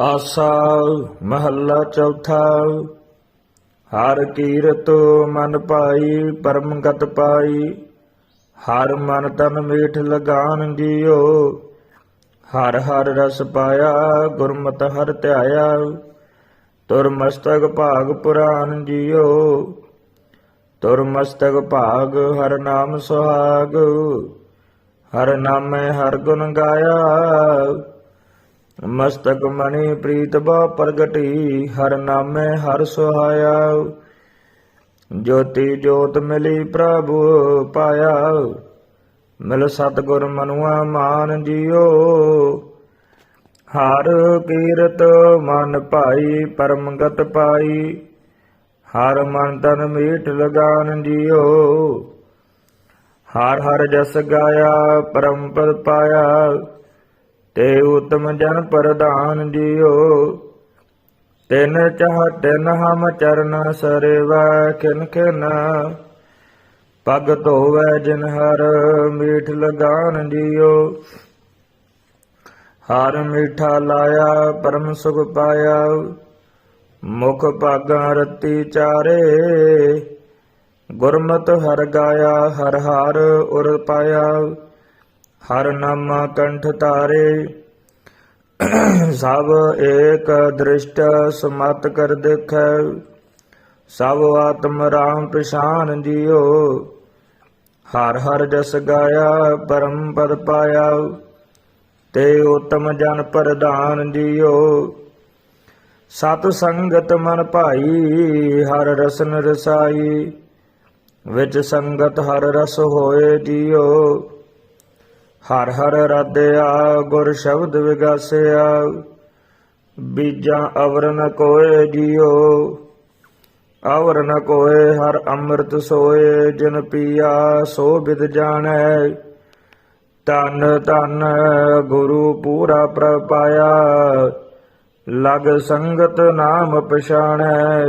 ਆਸਾ ਮਹੱਲਾ ਚੌਥਾ। ਹਰ ਕੀਰਤ ਮਨ ਪਾਈ, ਪਰਮਗਤ ਪਾਈ। ਹਰ ਮਨ ਤਨ ਮੀਠ ਲਗਾਨ ਜੀਓ ਹਰ ਹਰ ਰਸ ਪਾਇਆ, ਗੁਰਮਤ ਹਰ ਧਿਆਇਆ। ਤੁਰ ਮਸਤਕ ਭਾਗ ਪੁਰਾਨ ਜੀਓ ਤੁਰ ਮਸਤਕ ਭਾਗ ਹਰ ਨਾਮ ਸੁਹਾਗ। ਹਰ ਨਾਮੇ ਹਰ ਗੁਣ ਗਾਇਆ। ਮਸਤਕ ਮਣੀ ਪ੍ਰੀਤ ਬਾ ਪ੍ਰਗਟੀ, ਹਰ ਨਾਮੇ ਹਰ ਸੁਹਾਇਆ ਜੋਤੀ ਜੋਤ ਮਿਲੀ ਪ੍ਰਭੂ ਪਾਇਆ ਮਿਲ ਸਤਗੁਰ ਮਨੁਆ ਮਾਨ ਜਿਓ। ਹਰ ਕੀਰਤ ਮਨ ਭਾਈ ਪਰਮ ਪਾਈ। ਹਰ ਮਨ ਤਨ ਮੀਟ ਲਗਾਨ ਜਿਓ। ਹਰ ਹਰ ਜਸ ਗਾਇਆ ਪਰਮਪਦ ਪਾਇਆ। ਤੇ ਉਤਮ ਜਨ ਪ੍ਰਧਾਨ ਜਿਓ ਤਿਨ ਚਾਹ ਤਿਨ ਹਮ ਚਰਨ ਸਰਵਾ ਖਿਨ ਖਿਨ। ਪਗ ਧੋਵੈ ਜਿਨ ਹਰ ਮੀਠ ਲਗਾਨ ਜਿਓ ਹਰ ਮੀਠਾ ਲਾਇਆ ਪਰਮ ਸੁਖ ਪਾਇਆ। ਮੁਖ ਭਾਗਾਂ ਰਤੀ ਚਾਰੇ। ਗੁਰਮਤ ਹਰ ਗਾਇਆ ਹਰ ਹਰ ਉਰ ਪਾਇਆ। ਹਰ ਨਾਮਾ ਕੰਠ ਤਾਰੇ ਸਭ ਏਕ ਦ੍ਰਿਸ਼ਟ ਸਮਤ ਕਰ ਦੇਖੈ। ਸਭ ਆਤਮ ਰਾਮ ਪਛਾਨ ਜਿਓ ਹਰ ਹਰ ਜਸ ਗਾਇਆ, ਪਰਮ ਪਦ ਪਾਇਆ। ਤੇ ਉਤਮ ਜਨ ਪ੍ਰਦਾਨ ਜਿਓ ਸਤ ਸੰਗਤ ਮਨ ਭਾਈ, ਹਰ ਰਸਨ ਰਸਾਈ। ਵਿੱਚ ਸੰਗਤ ਹਰ ਰਸ ਹੋਏ ਜਿਓ ਹਰ ਹਰ ਰਾਧਿਆ, ਗੁਰ ਸ਼ਬਦ ਵਿਗਾਸਿਆ, ਬੀਜਾਂ ਅਵਰਨ ਨ ਕੋਏ ਜੀਓ। ਅਵਰ ਕੋਏ ਹਰ ਅੰਮ੍ਰਿਤ ਸੋਏ, ਜਿਨ ਪੀਆ ਸੋ ਬਿਦ ਜਾਣੈ। ਧੰਨ ਧੰਨ ਗੁਰੂ ਪੂਰਾ ਪ੍ਰਪਾਇਆ ਲਗ ਸੰਗਤ ਨਾਮ ਪਛਾਣੈ।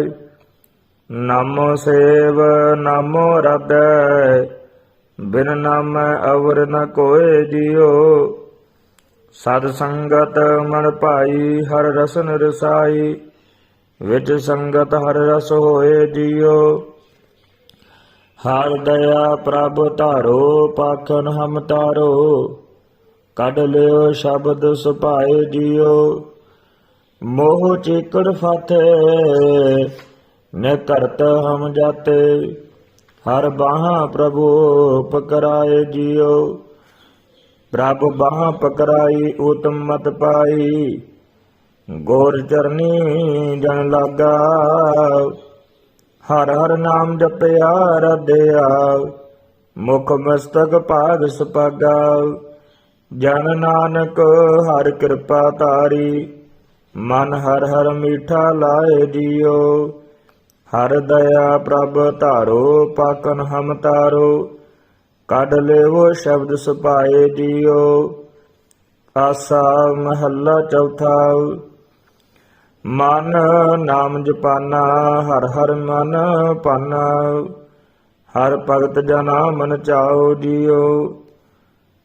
ਨਾਮੋ ਸੇਵ, ਨਾਮੋ ਰਦੈ ਬਿਨ ਨਾਮੈ ਅਵਰ ਨ ਕੋਏ ਜੀਓ। ਸਦ ਸੰਗਤ ਮਨ ਭਾਈ, ਹਰ ਰਸਨ ਰਸਾਈ। ਵਿੱਚ ਸੰਗਤ ਹਰ ਰਸ ਹੋਏ ਜੀਓ। ਹਰ ਦਇਆ ਪ੍ਰਭ ਧਾਰੋ, ਪਾਖਨ ਹਮ ਤਾਰੋ। ਕੱਢ ਲਿਓ ਸ਼ਬਦ ਸੁਭਾਏ ਜੀਓ। ਮੋਹ ਚਿਕੜ ਫਾਤੇ ਨੇ ਕਰਤ ਹਮ ਜਾਤੇ। ਹਰ ਬਾਹਾਂ ਪ੍ਰਭੂ ਪਕਰਾਏ ਜੀਓ ਪ੍ਰਭ ਬਾਹਾਂ ਪਕਰਾਈ, ਉਤਮ ਮਤ ਪਾਈ। ਗੋਰ ਚਰਨੀ ਜਨ ਲਾਗਾ। ਹਰ ਹਰ ਨਾਮ ਜਪਿਆ, ਰਦਿਆ। ਮੁਖ ਮਸਤਕ ਭਾਗ ਸੁਪਾਗਾ ਜਨ ਨਾਨਕ ਹਰ ਕਿਰਪਾ ਤਾਰੀ ਮਨ ਹਰ ਹਰ ਮੀਠਾ ਲਾਏ ਜੀਓ ਹਰ ਦਇਆ ਪ੍ਰਭ ਧਾਰੋ, ਪਾਕਨ ਹਮ ਤਾਰੋ। ਕੱਢ ਲੇਵੋ ਸ਼ਬਦ ਸੁਪਾਏ ਜੀਓ। ਆਸਾ ਮਹੱਲਾ ਚੌਥਾ। ਮਨ ਨਾਮ ਜਪਾਨਾ, ਹਰ ਹਰ ਮਨ ਪਾਨਾ। ਹਰ ਭਗਤ ਜਨਾ ਮਨ ਚਾਓ ਜੀਓ।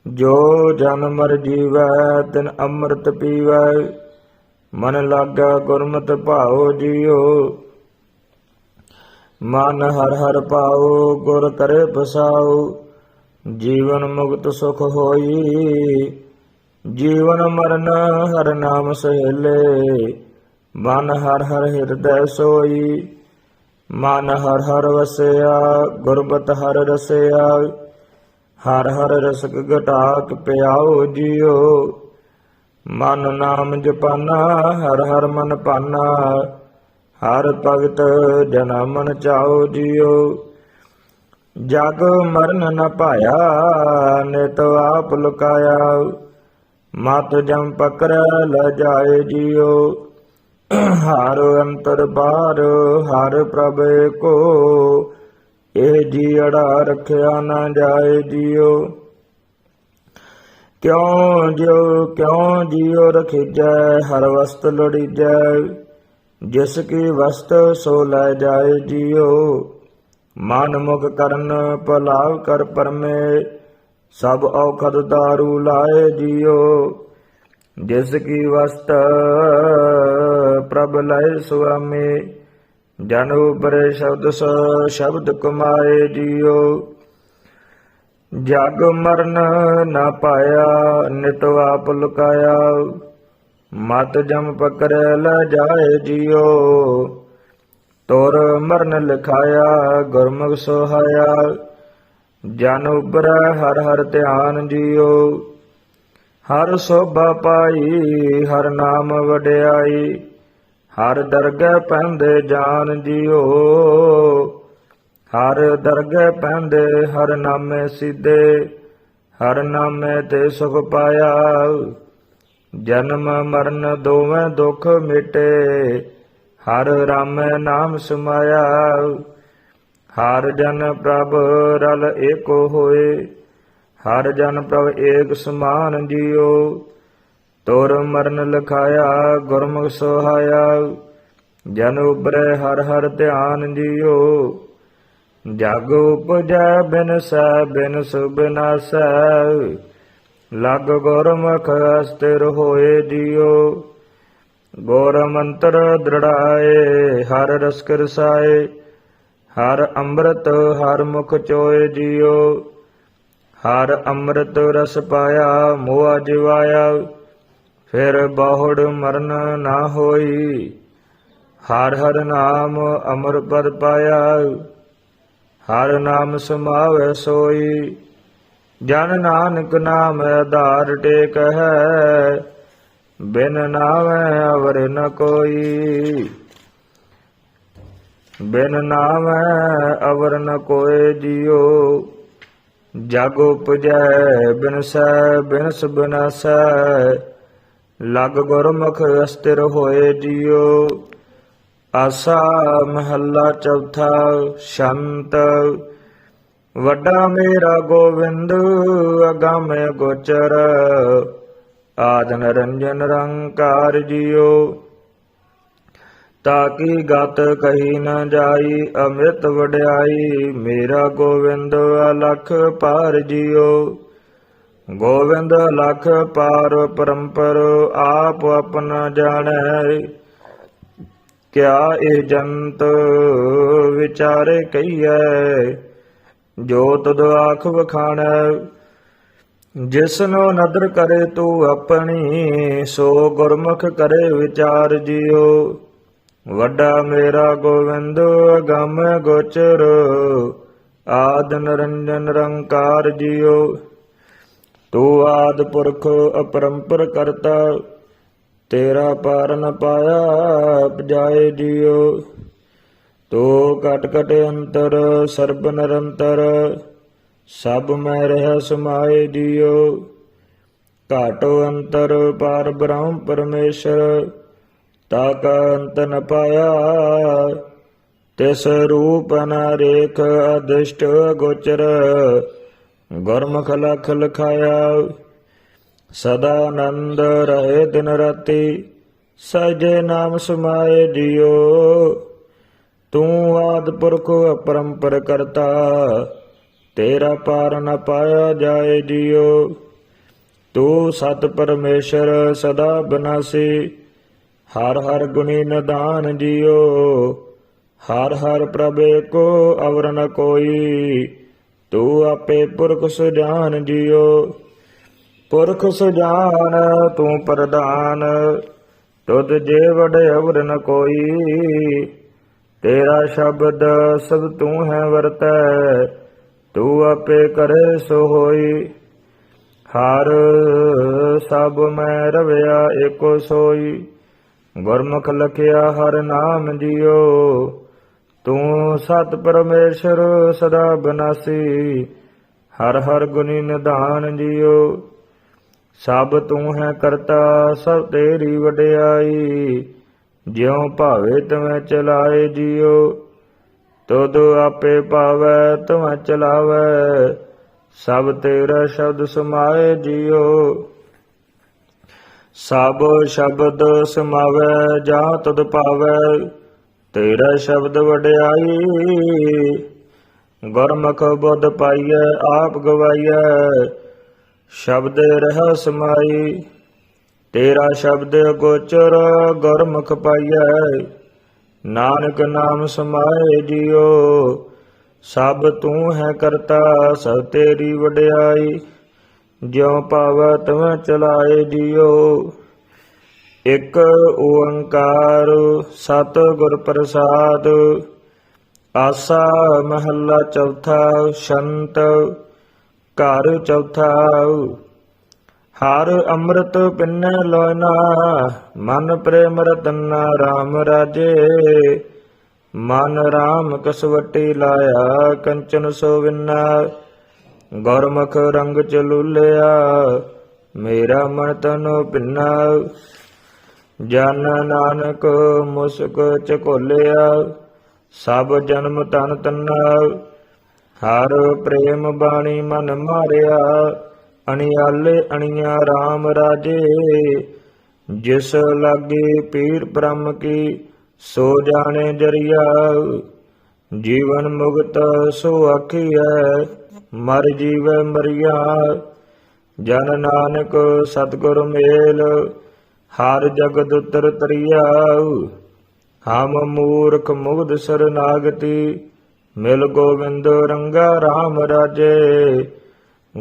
ਜੋ ਜਨ ਮਰ ਜੀਵੈ, ਤਿਨ ਅੰਮ੍ਰਿਤ ਪੀਵੈ। ਮਨ ਲਾਗਾ ਗੁਰਮਤਿ ਭਾਉ ਜੀਓ। ਮਨ ਹਰ ਹਰ ਪਾਉ, ਗੁਰ ਕਰੇ ਬਸਾਉ ਜੀਵਨ ਮੁਕਤ ਸੁਖ ਹੋਈ, ਜੀਵਨ ਮਰਨ ਹਰ ਨਾਮ ਸਹੇਲੇ। ਮਨ ਹਰ ਹਰ ਹਿਰਦੈ ਸੋਈ, ਮਨ ਹਰ ਹਰ ਵਸਿਆ ਗੁਰਬਤ ਹਰ ਰਸਿਆ। ਹਰ ਹਰ ਰਸਕ ਘਟਾਕ ਪਿਆਓ ਜੀਓ। ਮਨ ਨਾਮ ਜਪਾਨਾ, ਹਰ ਹਰ ਮਨ ਪਾਨਾ। ਹਰ ਭਗਤ ਜਨਾ ਮਨ ਚਾਓ ਜਗ ਮਰਨ ਨ ਪਾਇਆ ਨਿਤ ਆਪ ਲੁਕਾਇਆ। ਮਤ ਜਮ ਪਕੜ ਲੈ ਜਾਏ ਜੀਓ ਹਰ ਅੰਤਰ ਬਾਹਰ ਹਰ ਪ੍ਰਭ ਕੋ ਇਹ ਜੀੜਾ ਰਖਿਆ ਨਾ ਜਾਏ ਜੀਓ ਕਿਉ ਜਿਉ, ਕਿਉ ਜੀਉ ਰਖਿਜੈ, ਹਰ ਵਸਤ ਲੋੜੀਜੈ। ਜਿਸ ਕੀ ਵਸਤ ਸੋ ਲੈ ਜਾਏ ਜੀਉ ਮਨ ਮੁਖ ਕਰਨ ਭਲਾਵ ਕਰ ਪਰਮੇ, ਸਭ ਔਖਦ ਦਾਰੂ ਲਾਏ ਜੀਉ ਜਿਸ ਕੀ ਵਸਤ ਪ੍ਰਭ ਲਏ ਸੁਆਮੀ, ਜਨ ਉਪਰੇ ਸ਼ਬਦ ਸ ਸ਼ਬਦ ਕਮਾਏ ਜੀਓ। ਜਗ ਮਰਨ ਨਾ ਪਾਇਆ, ਨਿਤ ਆਪ ਲੁਕਾਇਆ। ਮਤ ਜਮ ਪਕੜੈ ਲੈ ਜਾਏ ਜਿਓ। ਤੁਰ ਮਰਨ ਲਿਖਾਇਆ, ਗੁਰਮੁਖ ਸੋਹਾਇਆ। ਜਨ ਉਬਰੈ ਹਰ ਹਰ ਧਿਆਨ ਜੀਓ। ਹਰ ਸੋਭਾ ਪਾਈ, ਹਰ ਨਾਮ ਵਡਿਆਈ। ਹਰ ਦਰਗਹਿ ਪੈਂਦੇ ਜਾਨ ਜੀਓ। ਹਰ ਦਰਗਹਿ ਪੈਂਦੇ, ਹਰ ਨਾਮੇ ਸਿੱਧੇ। ਹਰ ਨਾਮੇ ਤੇ ਸੁਖ ਪਾਇਆ। ਜਨਮ ਮਰਨ ਦੋਵੇਂ ਦੁੱਖ ਮਿਟੇ, ਹਰ ਰਾਮੈ ਨਾਮ ਸਮਾਇਆ। ਹਰ ਜਨ ਪ੍ਰਭ ਰਲ ਏਕੋ ਹੋਏ, ਹਰ ਜਨ ਪ੍ਰਭ ਏਕ ਸਮਾਨ ਜੀਓ। ਤੋਰ ਮਰਨ ਲਖਾਇਆ, ਗੁਰਮੁਖ ਸੋਹਾਇਆ। ਜਨ ਉਬਰੈ ਹਰ ਹਰ ਧਿਆਨ ਜੀਓ। ਜਗ ਉਪਜੈ ਬਿਨ ਸੈ ਬਿਨ ਸੁਬਨਾਸੈ ਲਗ ਗੁਰਮੁਖ ਅਸਥਿਰ ਹੋਏ ਜੀਓ ਗੋਰ ਮੰਤਰ ਦ੍ਰਿੜਾਏ, ਹਰ ਰਸ ਕਰਸਾਏ, ਹਰ ਅੰਮ੍ਰਿਤ, ਹਰ ਮੁਖ ਚੋਏ ਜੀਓ ਹਰ ਅੰਮ੍ਰਿਤ ਰਸ ਪਾਇਆ ਮੋਆ ਜਿਵਾਇਆ ਫਿਰ ਬਾਹੁੜ ਮਰਨ ਨਾ ਹੋਈ। ਹਰ ਹਰ ਨਾਮ ਅਮਰ ਪਦ ਪਾਇਆ, ਹਰ ਨਾਮ ਸਮਾਵੈ ਸੋਈ। ਜਨ ਨਾਨਕ ਨਾਮ ਆਧਾਰ ਟੇਕ ਹੈ, ਬਿਨ ਨਾਮੈ ਅਵਰ ਨ ਕੋਈ। ਬਿਨ ਨਾਮੈ ਅਵਰ ਨ ਕੋਏ ਜਿਉ ਜਗ ਉਪਜੈ ਬਿਨ ਬਿਨਸ ਬਿਨ ਸੁਬਨਾਸੈ ਲਗ ਗੁਰਮੁਖ ਅਸਥਿਰ ਹੋਏ ਜਿਉ ਆਸਾ ਮਹੱਲਾ ਚੌਥਾ, ਸ਼ੰਤ ਵੱਡਾ ਮੇਰਾ ਗੋਵਿੰਦ, ਅਗਾਮੇ ਗੋਚਰ। ਆਦ ਨਰੰਜਨ ਰੰਕਾਰ ਜਿਉ ਤਾਕੀ ਗਤ ਕਹੀ ਨ ਜਾਈ, ਅੰਮ੍ਰਿਤ ਵਡਿਆਈ, ਮੇਰਾ ਗੋਵਿੰਦ ਅਲਖ ਪਾਰ ਜਿਉ ਗੋਵਿੰਦ ਲਖ ਪਾਰ ਪਰੰਪਰ ਆਪ ਆਪਣਾ ਜਾਣੈ। ਕਿਆ ਇਹ ਜੰਤ ਵਿਚਾਰੇ ਕਹੀਐ? ਜੋ ਤਦ ਆਖ ਵਖਾਣੈ ਜਿਸਨੋ ਨਦਰ ਕਰੇ ਤੂੰ ਆਪਣੀ, ਸੋ ਗੁਰਮੁਖ ਕਰੇ ਵਿਚਾਰ ਜਿਉ। ਵੱਡਾ ਮੇਰਾ ਗੋਵਿੰਦ, ਅਗੰਮ ਗੋਚਰ, ਆਦ ਨਰੰਜਨ ਰੰਕਾਰ ਜਿਉ। ਤੂੰ ਆਦ ਪੁਰਖ ਅਪਰੰਪਰ ਕਰਤਾ, ਤੇਰਾ ਪਾਰ ਨ ਪਾਇਆ ਪਜਾਏ ਜਿਉ। ਤੋ ਕਟ ਕਟ ਅੰਤਰ, ਸਰਬ ਨਿਰੰਤਰ, ਸਭ ਮੈਂ ਰਹਿ ਸਮਾਏ ਜਿਉ ਘਾਟੋ ਅੰਤਰ ਪਾਰ ਬ੍ਰਹਮ ਪਰਮੇਸ਼ਰ, ਤਾ ਕਾ ਅੰਤ ਨ ਪਾਇਆ, ਤਿਸ ਰੂਪ ਨ ਰੇਖ ਅਦਿਸ਼ਟ ਗੋਚਰ, ਗੁਰਮੁਖ ਲਖ ਲਖਾਇਆ। ਸਦਾ ਆਨੰਦ ਰਹੇ ਦਿਨ ਰਾਤੀ, ਸਜੇ ਨਾਮ ਸਮਾਏ ਜਿਉ ਤੂੰ ਆਦ ਪੁਰਖ ਅਪਰੰਪਰ ਕਰਤਾ ਤੇਰਾ ਪਾਰ ਨ ਪਾਇਆ ਜਾਏ ਜਿਉ। ਤੂੰ ਸਤ ਪਰਮੇਸ਼ਰ ਸਦਾ ਬਨਾਸੀ, ਹਰ ਹਰ ਗੁਣੀ ਨਦਾਨ ਜਿਉ। ਹਰ ਹਰ ਪ੍ਰਭੇ ਕੋ ਅਵਰ ਨ ਕੋਈ, ਤੂੰ ਆਪੇ ਪੁਰਖ ਸੁਜਾਨ ਜਿਉ। ਪੁਰਖ ਸੁਜਾਨ ਤੂੰ ਪ੍ਰਦਾਨ ਤੁਧ ਜੇ ਵਡ ਅਵਰ ਨ ਕੋਈ ਤੇਰਾ ਸ਼ਬਦ ਸਭ ਤੂੰ ਹੈ ਵਰਤੈ, ਤੂੰ ਆਪੇ ਕਰੇ ਸੋ ਹੋਈ। ਹਰ ਸਭ ਮੈਂ ਰਵਿਆ ਏਕੋ ਸੋਈ। ਗੁਰਮੁਖ ਲਖਿਆ ਹਰ ਨਾਮ ਜਿਉ ਤੂੰ ਸਤ ਪਰਮੇਸ਼ਰ ਸਦਾ ਬਨਾਸੀ। ਹਰ ਹਰ ਗੁਣੀ ਨਿਧਾਨ ਜਿਉ ਸਭ ਤੂੰ ਹੈ ਕਰਤਾ, ਸਭ ਤੇਰੀ ਵਡਿਆਈ। ਜਿਉ ਭਾਵੇ ਤਵੇਂ ਚਲਾਏ ਜਿਉ, ਤੁਧ ਆਪੇ ਪਾਵੈ, ਤਵੇਂ ਚਲਾਵੈ, ਸਭ ਤੇਰਾ ਸ਼ਬਦ ਸਮਾਏ ਜਿਉ। ਸਭ ਸ਼ਬਦ ਸਮਾਵੈ, ਜਾਂ ਤਦ ਪਾਵੈ, ਤੇਰਾ ਸ਼ਬਦ ਵਡਿਆਈ। ਗੁਰਮੁਖ ਬੁੱਧ ਪਾਈਐ, ਆਪ ਗਵਾਈਐ, ਸ਼ਬਦ ਰਹਿ ਸਮਾਈ। ਤੇਰਾ ਸ਼ਬਦ ਗੋਚਰ ਗੁਰਮੁਖ ਪਾਈਐ। ਨਾਨਕ ਨਾਮ ਸਮਾਏ ਜਿਉ। ਸਭ ਤੂੰ ਹੈ ਕਰਤਾ, ਸਭ ਤੇਰੀ ਵਡਿਆਈ। ਜਿਉ ਪਾਵੈ ਤਵ ਚਲਾਏ ਜਿਉ। ਇਕ ਓੰਕਾਰ ਸਤ ਗੁਰ ਪ੍ਰਸਾਦ। ਆਸਾ ਮਹੱਲਾ ਚੌਥਾ, ਸ਼ੰਤ ਘਰ ਚੌਥਾ। ਹਰ ਅੰਮ੍ਰਿਤ ਪਿੰਨੇ ਲੋਇਨਾ ਮਨ ਪ੍ਰੇਮ ਰਤਨਾ RAM ਰਾਜੇ। ਮਨ RAM ਕਸਵਟੀ ਲਾਇਆ, ਕੰਚਨ ਸੋਵਿਨਾ ਗੁਰਮੁਖ ਰੰਗ ਚਲੂਲਿਆ ਮੇਰਾ ਮਨ ਤਨੋ ਪਿੰਨਾ ਜਨ ਨਾਨਕ ਮੁਸਕ ਚਕੋਲਿਆ ਸਭ ਜਨਮ ਤਨ ਤੰਨਾ। ਹਰ ਪ੍ਰੇਮ ਬਾਣੀ ਮਨ ਮਾਰਿਆ। ਅਣਿਆਲੇ ਅਣੀਆਂ RAM ਰਾਜੇ, ਜਿਸ ਲਾਗੇ ਪੀਰ ਬ੍ਰਹਮ ਕੀ, ਸੋ ਜਾਣੇ ਜਰੀਆ। ਜੀਵਨ ਮੁਕਤ ਸੋ ਆਖੀਐ, ਮਰ ਜੀਵੈ ਮਰਿਆ। ਜਨ ਨਾਨਕ ਸਤਿਗੁਰ ਮੇਲ, ਹਰ ਜਗਤ ਉਤਰ ਤਰੀਆ। ਹਮ ਮੂਰਖ ਮੁਗਧ ਸਰਨਾਗਤੀ ਮਿਲ ਗੋਬਿੰਦ ਰੰਗਾ RAM ਰਾਜੇ।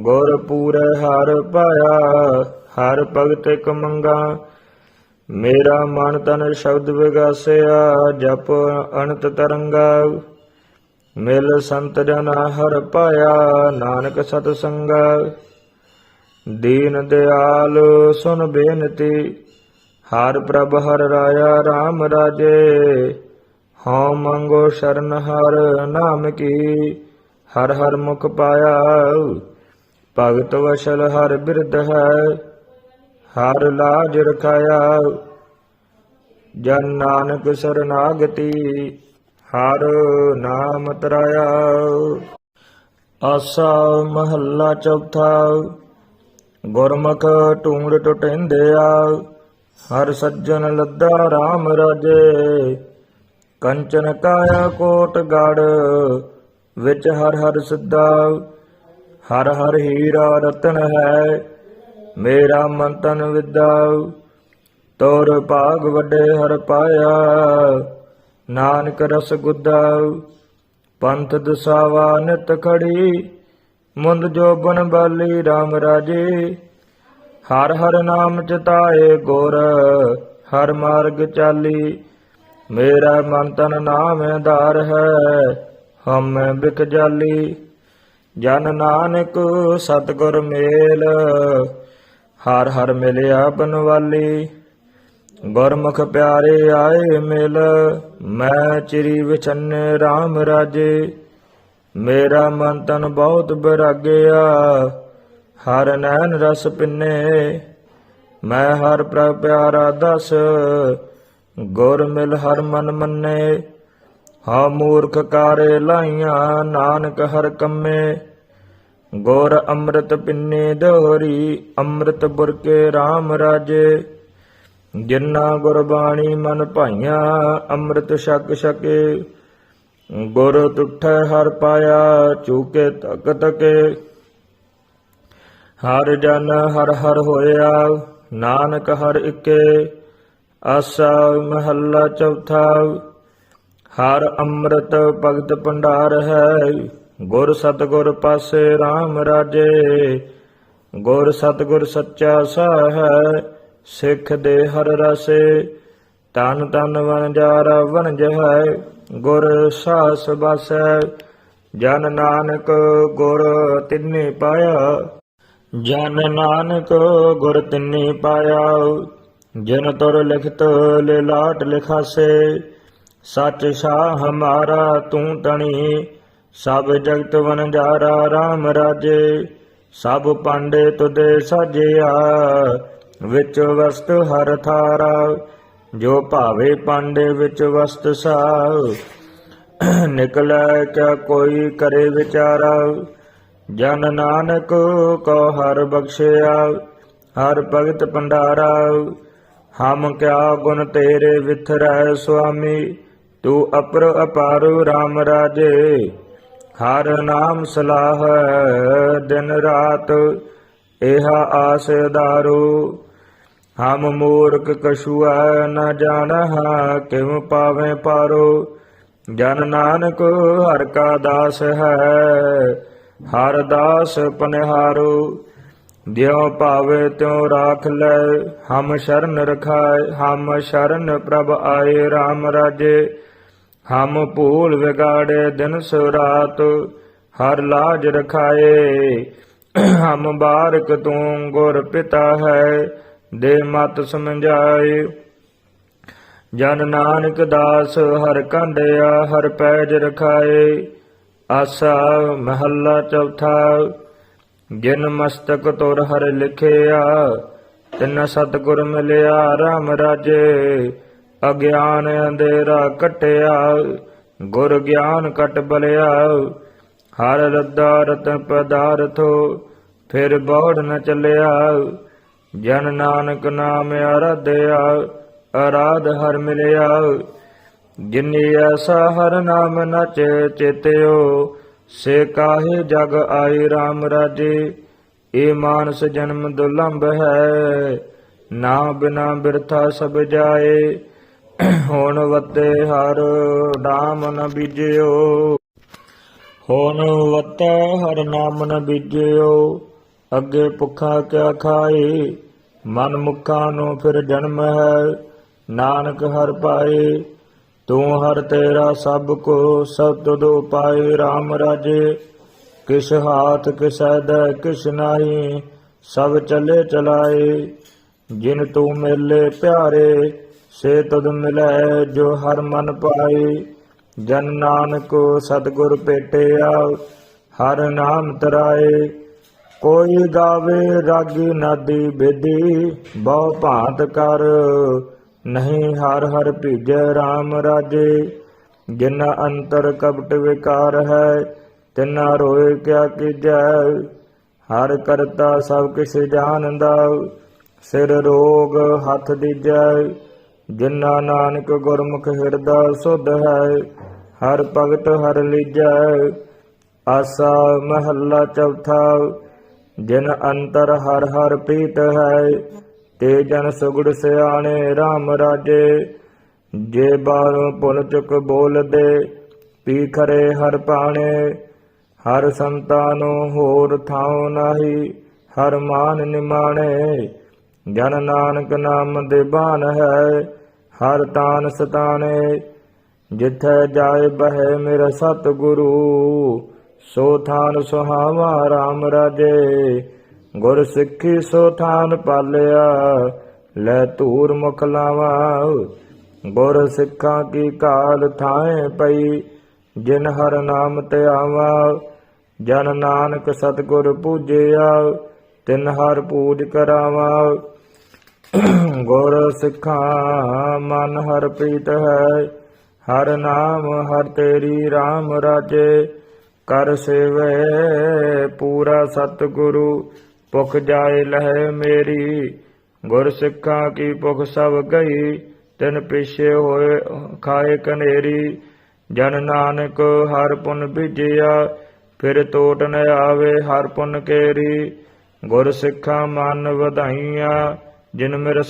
ਗੁਰ ਪੂਰੇ ਹਰ ਪਾਇਆ ਹਰ ਭਗਤ ਇਕ ਮੰਗਾ। ਮੇਰਾ ਮਨ ਤਨ ਸ਼ਬਦ ਵਿਗਾਸਿਆ, ਜਪ ਅਨੰਤ ਤਰੰਗਾ। ਮਿਲ ਸੰਤ ਜਨ ਹਰ ਪਾਇਆ ਨਾਨਕ ਸਤ ਸੰਗਾ। ਦੀਨ ਦਿਆਲ ਸੁਨ ਬੇਨਤੀ, ਹਰ ਪ੍ਰਭ ਹਰ ਰਾਇਆ RAM ਰਾਜੇ। ਹਉ ਮੰਗੋ ਸ਼ਰਨ ਹਰ ਨਾਮ ਕੀ, ਹਰ ਹਰ ਮੁਖ ਪਾਇਆ। ਭਗਤ ਵਸ਼ਲ ਹਰ ਬਿਰਧ ਹੈ, ਹਰ ਲਾਜ ਰਖਾਇਆ। ਜਨ ਨਾਨਕ ਸਰਨਾਗਤੀ, ਹਰ ਨਾਮ ਤਰਾਇਆ। ਆਸਾ ਮਹੱਲਾ ਚੌਥਾ, ਗੁਰਮੁਖ ਢੂੰਡ ਟੁਟਿੰਦਿਆ। ਹਰ ਸੱਜਣ ਲੱਦਾ RAM ਰਾਜੇ, ਕੰਚਨ ਕਾਇਆ ਕੋਟ ਗੜ, ਵਿੱਚ ਹਰ ਹਰ ਸਿੱਧਾ। ਹਰ ਹਰ ਹੀਰਾ ਰਤਨ ਹੈ, ਮੇਰਾ ਮਨ ਤਨ ਵਿਦਾ ਤੋਰ ਭਾਗ ਵੱਡੇ ਹਰ ਪਾਇਆ, ਨਾਨਕ ਰਸ ਗੁੱਦਾ। ਪੰਥ ਦਸਾਵਾ ਨਿਤ ਖੜੀ, ਮੁੰਦ ਜੋਬਨ ਬਾਲੀ RAM ਰਾਜੇ। ਹਰ ਹਰ ਨਾਮ ਚਤਾਏ ਗੁਰ, ਹਰ ਮਾਰਗ ਚਾਲੀ। ਮੇਰਾ ਮਨ ਤਨ ਨਾਮ ਧਾਰ ਹੈ ਹਮ ਬਿਕ ਜਾਲੀ। ਜਨ ਨਾਨਕ ਸਤਿਗੁਰ ਮੇਲ, ਹਰ ਹਰ ਮਿਲਿਆ ਬਨਵਾਲੀ ਗੁਰਮੁਖ ਪਿਆਰੇ ਆਏ ਮਿਲ, ਮੈਂ ਚਿਰੀ ਵਿਚੰਨੇ RAM ਰਾਜੇ। ਮੇਰਾ ਮਨ ਤਨ ਬਹੁਤ ਬਰਾਗਿਆ, ਹਰ ਨੈਣ ਰਸ ਪਿੰਨੇ। ਮੈਂ ਹਰ ਪ੍ਰਭ ਪਿਆਰਾ ਦਸ, ਗੁਰ ਮਿਲ ਹਰ ਮਨ ਮੰਨੇ। ਹਾ ਮੂਰਖ ਕਾਰੇ ਲਾਈਆਂ, ਨਾਨਕ ਹਰ ਕੰਮੇ। ਗੁਰ ਅੰਮ੍ਰਿਤ ਪਿੰਨੇ ਦੋਹਰੀ, ਅੰਮ੍ਰਿਤ ਬੁਰਕੇ RAM ਰਾਜੇ। ਜਿਨ੍ਹਾਂ ਗੁਰਬਾਣੀ ਮਨ ਭਾਈਆਂ, ਅੰਮ੍ਰਿਤ ਛਕ ਛਕੇ। ਗੁਰ ਤੁਠੈ ਹਰ ਪਾਇਆ, ਚੂਕੇ ਤਕ ਤਕੇ। ਹਰ ਜਨ ਹਰ ਹਰ ਹੋਇਆ, ਨਾਨਕ ਹਰ ਇਕੇ। ਆਸਾ ਮਹੱਲਾ ਚੌਥਾ। ਹਰ ਅੰਮ੍ਰਿਤ ਭਗਤ ਭੰਡਾਰ ਹੈ। ਗੁਰ ਸਤਗੁਰ ਪਾਸੇ RAM ਰਾਜੇ। ਗੁਰ ਸਤਗੁਰ ਸੱਚਾ ਸਾਹ ਸਿੱਖ ਦੇ ਹਰ ਰਸੇ। ਤਨ ਤਨ ਵਣਜਾਰਾ ਵਣਜ ਹੈ। ਗੁਰ ਸਾਸ ਬਸੈ। ਜਨ ਨਾਨਕ ਗੁਰ ਤਿੰਨੇ ਪਾਇਆ। ਜਨ ਨਾਨਕ ਗੁਰ ਤਿੰਨੇ ਪਾਇਆ। ਜਨ ਤੁਰ ਲਿਖਤ ਲੈ ਲਾਟ ਲਿਖਾਸੇ। ਸਚ ਸਾਹ ਹਮਾਰਾ ਤੂੰ ਤਣੀ, ਸਭ ਜਗਤ ਵਨਜਾਰਾ RAM ਰਾਜੇ, ਸਭ ਪਾਂਡੇ ਤੁਦੇ ਸਾਜਿਆ, ਵਿੱਚ ਵਸਤ ਹਰ ਥਾਰਾ, ਜੋ ਭਾਵੇ ਪਾਂਡੇ ਵਿੱਚ ਵਸਤ ਸਾ। ਨਿਕਲੈ ਕਿਆ ਕੋਈ ਕਰੇ ਵਿਚਾਰਾ, ਜਨ ਨਾਨਕ ਕੋ ਹਰ ਬਖਸ਼ਿਆ, ਹਰ ਭਗਤ ਭੰਡਾਰਾ। ਹਮ ਕਿਆ ਗੁਣ ਤੇਰੇ ਵਿਥਰੈ ਸੁਆਮੀ ਤੂੰ ਅਪਰ ਅਪਾਰ RAM ਰਾਜੇ, ਹਰ ਨਾਮ ਸਲਾਹ, ਦਿਨ ਰਾਤ ਇਹਾ ਆਸ ਦਾਰੂ। ਹਮ ਮੂਰਖ ਕਛੁਆ ਨ ਜਾਣਹਾ ਕਿਵ ਪਾਵੇਂ ਪਾਰੋ? ਜਨ ਨਾਨਕ ਹਰ ਕਾ ਦਾਸ ਹੈ, ਹਰ ਦਾਸ ਪਨਿਹਾਰੋ। ਦਿਉ ਭਾਵੇ ਤਿਉ ਰਾਖ ਲੈ, ਹਮ ਸ਼ਰਨ ਰਖਾਏ ਹਮ ਸ਼ਰਨ ਪ੍ਰਭ ਆਏ RAM ਰਾਜੇ। ਹਮ ਭੂਲ ਵਿਗਾੜੇ ਦਿਨ ਸੋ ਰਾਤ, ਹਰ ਲਾਜ ਰਖਾਏ। ਹਮ ਬਾਰਕ ਤੂੰ ਗੁਰ ਪਿਤਾ ਹੈ, ਦੇ ਮਤ ਸਮਝਾਏ। ਜਨ ਨਾਨਕ ਦਾਸ ਹਰ ਕੰਡਿਆ, ਹਰ ਪੈਜ ਰਖਾਏ। ਆਸਾ ਮਹੱਲਾ ਚੌਥਾ, ਜਿਨ ਮਸਤਕ ਤੁਰ ਹਰ ਲਿਖਿਆ, ਤਿਨ ਸਤਗੁਰ ਮਿਲਿਆ, ਰਾਮ ਰਾਜੇ। ਅਗਿਆਨ ਅੰਧੇਰਾ ਕਟਿਆ, ਗੁਰ ਗਿਆਨ ਕਟ ਬਲਿਆ। ਹਰ ਰੱਦਾ ਰਤਨ ਪਦਾਰਥੋ, ਫਿਰ ਬੌੜ ਨ ਚੱਲਿਆ। ਜਨ ਨਾਨਕ ਨਾਮ ਅਰਾਧਿਆ, ਅਰਾਧ ਹਰ ਮਿਲਿਆ। ਜਿਨੀ ਐਸਾ ਹਰ ਨਾਮ ਨਚ ਚੇਤਿਓ, ਸੇ ਕਾਹੇ ਜਗ ਆਈ RAM ਰਾਜੇ। ਏ ਮਾਨਸ ਜਨਮ ਦੁਲੰਭ ਹੈ, ਨਾ ਬਿਨਾ ਬਿਰਥਾ ਸਭ ਜਾਏ। ਹੁਣ ਵਤੇ ਹਰ ਨਾਮ ਨ ਬੀਜਿਓ। ਹੁਣ ਵਤੇ ਹਰ ਨਾਮ ਨ ਬੀਜਿਓ। ਅੱਗੇ ਭੁੱਖਾ ਕਿਆ ਖਾਏ, ਮਨ ਮੁਖਾਂ ਨੂੰ ਫਿਰ ਜਨਮ ਹੈ। ਨਾਨਕ ਹਰ ਪਾਏ, ਤੂੰ ਹਰ ਤੇਰਾ ਸਭ ਕੋ ਸਭ ਤੁਧ ਉਪਾਏ RAM ਰਾਜੇ, ਕਿਸ ਹਾਥ ਕਿਸੈ ਦੈ ਕਿਸ ਨਾਹੀ, ਸਭ ਚਲੇ ਚਲਾਏ। ਜਿਨ ਤੂੰ ਮੇਲੇ ਪਿਆਰੇ ਸੇ ਤਦ ਮਿਲੈ ਜੋ ਹਰ ਮਨ ਪਾਏ, ਜਨ ਨਾਨਕ ਸਤਿਗੁਰ ਭੇਟਿਆ ਹਰ ਨਾਮ ਤਰਾਏ। ਕੋਈ ਗਾਵੇ ਰਾਗੀ ਨਾਦੀ ਬੇਦੀ, ਬਹੁ ਭਾਂਤ ਕਰ, ਨਹੀਂ ਹਰ ਹਰ ਭੀਜੈ RAM ਰਾਜੇ। ਜਿਨਾ ਅੰਤਰ ਕਪਟ ਵਿਕਾਰ ਹੈ, ਤਿਨਾ ਰੋਏ ਕਿਆ ਕੀਜੈ। ਹਰ ਕਰਤਾ ਸਭ ਕਿਛ ਜਾਣਦਾ, ਸਿਰ ਰੋਗ ਹੱਥ ਦੀਜੈ। ਜਿਨਾ ਨਾਨਕ ਗੁਰਮੁਖ ਹਿਰਦਾ ਸੁਧ ਹੈ, ਹਰ ਭਗਤ ਹਰ ਲੀਜੈ। ਆਸਾ ਮਹੱਲਾ ਚੌਥਾ, ਜਿਨ ਅੰਤਰ ਹਰ ਹਰ ਪ੍ਰੀਤ ਹੈ, ਤੇ ਜਨ ਸੁਗੜ ਸਿਆਣੇ RAM ਰਾਜੇ। ਜੇ ਬਾਹਰੋਂ ਭੁਲ ਚੁੱਕ ਬੋਲਦੇ ਪੀ ਖਰੇ ਹਰ ਪਾਣੇ ਹਰ ਸੰਤਾਂ ਨੂੰ ਹੋਰ ਥਾਉ ਨਾਹੀ, ਹਰ ਮਾਨ ਨਿਮਾਣੇ। ਜਨ ਨਾਨਕ ਨਾਮ ਦੇ ਬਾਨ ਹੈ ਹਰ ਤਾਨ ਸਤਾਣੇ ਜਿਥੈ ਜਾਏ ਬਹਿ ਮੇਰਾ ਸਤ ਗੁਰੂ ਸੋ ਥਾਨ ਸੁਹਾਵਾ RAM ਰਾਜੇ। ਗੁਰ ਸਿੱਖੀ ਸੋ ਥਾਨ ਪਾਲਿਆ, ਲੈ ਧੂਰ ਮੁਖ ਲਾਵਾ। ਗੁਰ ਸਿੱਖਾਂ ਕੀ ਕਾਲ ਥਾਏ ਪਈ, ਜਿਨ ਹਰ ਨਾਮ ਤੇ ਆਵਾ। ਜਨ ਨਾਨਕ ਸਤਿਗੁਰ ਪੂਜਿਆ, ਤਿਨ ਹਰ ਪੂਜ ਕਰਾਵਾ। ਗੁਰ ਸਿੱਖਾਂ ਮਨ ਹਰ ਪ੍ਰੀਤ ਹੈ। ਹਰ ਨਾਮ ਹਰ ਤੇਰੀ RAM ਰਾਜੇ। ਕਰ ਸੇਵੇ ਪੂਰਾ ਸਤਿਗੁਰੂ, ਭੁਖ ਜਾਏ ਲਹਿ ਮੇਰੀ। ਗੁਰ ਸਿੱਖਾਂ ਕੀ ਭੁਖ ਸਭ ਗਈ, ਤਿਨ ਪਿਛੇ ਹੋਏ ਖਾਏ ਕਨੇਰੀ। ਜਨ ਨਾਨਕ ਹਰ ਪੁਨ ਬੀਜਿਆ, ਫਿਰ ਤੋਟ ਨ ਆਵੇ ਹਰ ਪੁਨ ਕੇਰੀ। ਗੁਰ ਸਿੱਖਾਂ ਮਨ ਵਧਾਈਆਂ ਜਿਨ ਮੇਰਾ